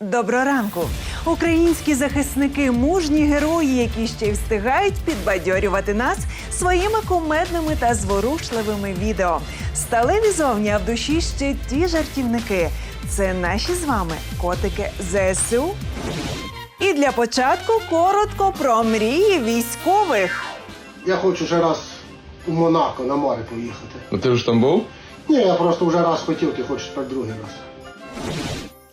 Доброго ранку! Українські захисники мужні герої, які ще й встигають підбадьорювати нас своїми кумедними та зворушливими відео. Сталеві зовні, а в душі ще ті жартівники. Це наші з вами котики ЗСУ. І для початку коротко про мрії військових. Я хочу вже раз у Монако на море поїхати. Ну ти ж там був? Ні, я просто вже раз хотів, ти хочеш тепер другий раз.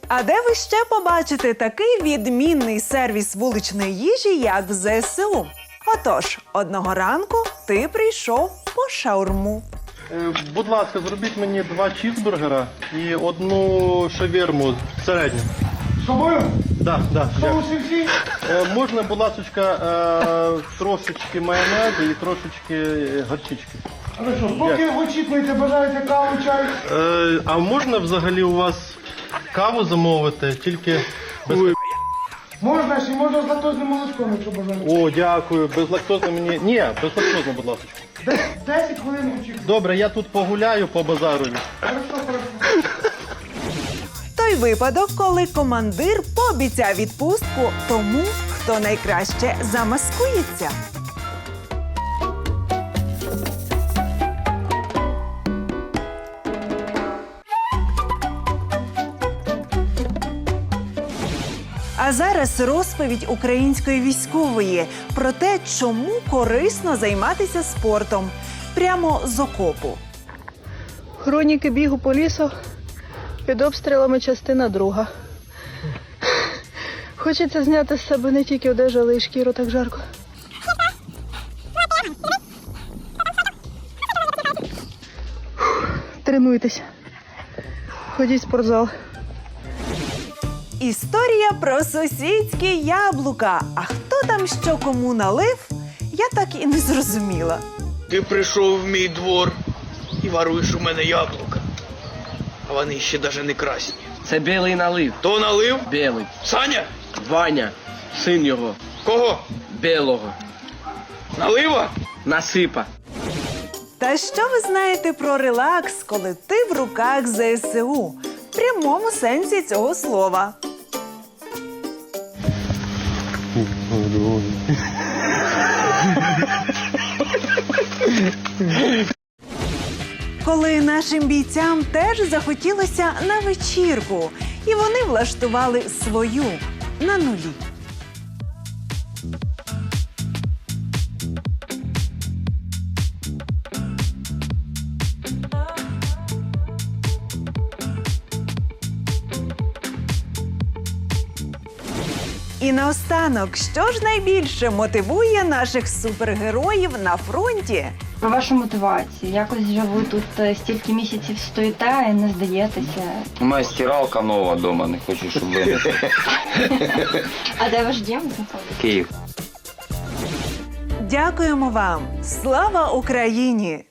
А де ви ще побачите такий відмінний сервіс вуличної їжі, як в ЗСУ? Отож, одного ранку ти прийшов по шаурму. Е, Будь ласка, зробіть мені два чізбургера і одну шавірму середню. Собою? Да, да, дякую. Соуси всі? Е, Можна, будь ласка, е, трошечки майонезу і трошечки е, горчички. Ви що, поки очікуєте, бажаєте каву, чай? Е, А можна взагалі у вас каву замовити, тільки без... Можна ще можна з лактозним молочком, якщо бажаєте. О, дякую, безлактозно мені. Ні, безлактозно, будь ласка. Де- 10 хвилин очікуєте. Добре, я тут погуляю по базару. Хорошо, хорошо. Той випадок, коли командир пообіцяв відпустку тому, хто найкраще замаскується. А зараз розповідь української військової про те, чому корисно займатися спортом прямо з окопу. Хроніки бігу по лісу під обстрілами частина друга. Хочеться зняти з себе не тільки одежу, але й шкіру так жарко. Тренуйтесь. Ходіть в спортзал. Історія про сусідські яблука. А хто там що кому налив, я так і не зрозуміла. Ти прийшов в мій двор і воруєш у мене яблука. А вони ще даже не красні. Це білий налив. То налив? Білий. Саня? Ваня, син його, Кого? білого. Налива? Насипа. Та що ви знаєте про релакс, коли ти в руках ЗСУ? В прямому сенсі цього слова. Коли нашим бійцям теж захотілося на вечірку, і вони влаштували свою на нулі. І наостанок, що ж найбільше мотивує наших супергероїв на фронті? Про вашу мотивацію. Якось вже ви тут е, стільки місяців стоїте і не здаєтеся. У мене стиралка нова вдома, не хочу, щоб винести. А де ваш дім знаходиться? Київ. Дякуємо вам! Слава Україні!